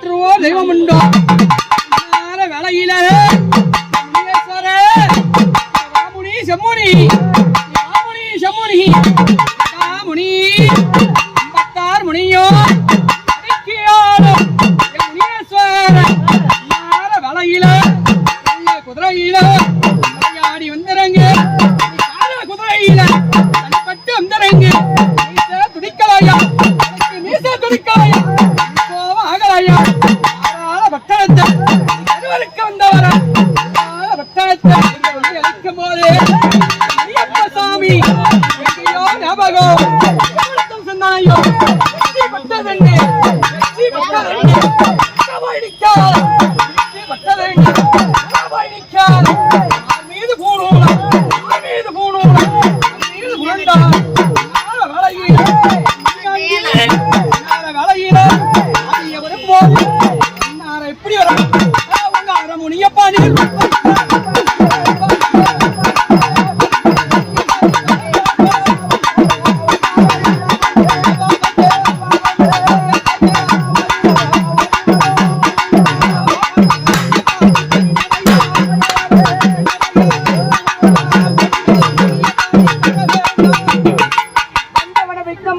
பெற்றுவோ தெய்வம் உண்டோ. வேலையில. முனீஸ்வர செம்முனி மாமுனி செம்முனி முனி பத்தார் முனியோ. போது சாமி. ஞாபகம் சொன்னாயோ வெற்றி பட்டதென்று வெற்றி பட்டதென்று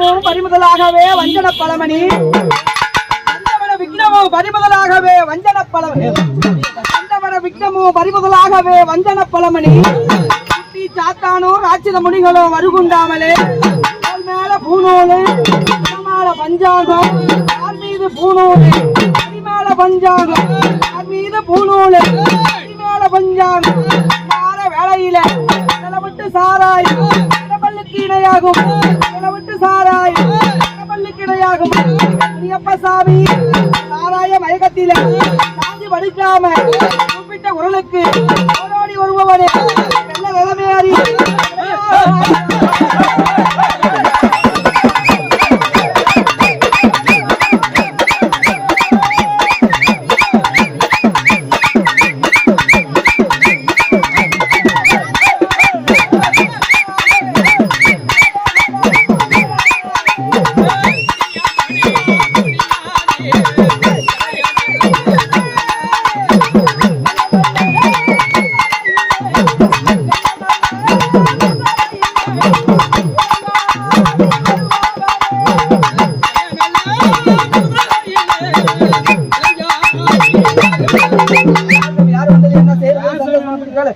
வந்தவன பறிமுதலாகவே வஞ்சன பழமணி. வந்தவன விக்னமோ பறிமுதலாகவே வஞ்சன பழமணி. சந்தவன விக்னமோ பறிமுதலாகவே வஞ்சன பழமணி. சாத்தானோ ராட்சத முனிகளோ வருகுண்டாமலே. மேல பூநூலு மேல பஞ்சாங்கம் மீது பூநூலு மேல பஞ்சாங்கம் மீது பூநூலு மேல பஞ்சாங்கம். வேலையில வேளையில சாராய் நிலப்பள்ளுக்கு சாராய் நிலப்பள்ளுக்கு இணையாகும் சாமி சாராய மயக்கத்தில சாந்தி படிக்காம குறிப்பிட்ட குரலுக்கு ஓடோடி வருபவனே.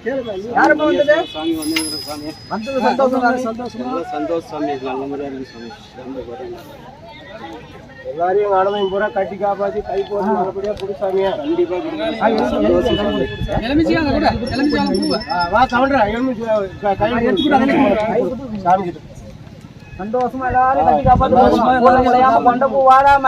செய்யறது யாருமா வந்தது? சாமி வந்துங்கிற சாமி வந்தது சந்தோஷம் தானே? சந்தோஷமா. நல்ல சந்தோஷம் சாமி நல்ல முறையாக இருக்கு சாமி ரொம்ப குறைங்க எல்லாரையும் ஆனதையும் பூரா கட்டி காப்பாத்தி கை போட்டு நல்லபடியா புடி சாமியா. கண்டிப்பா. சந்தோஷம் வா கவுண்டரா எலுமிச்சு. சாமி கிட்ட. எல்லாரும் கட்டி காப்பாத்து. கொண்ட பூ வாடாம?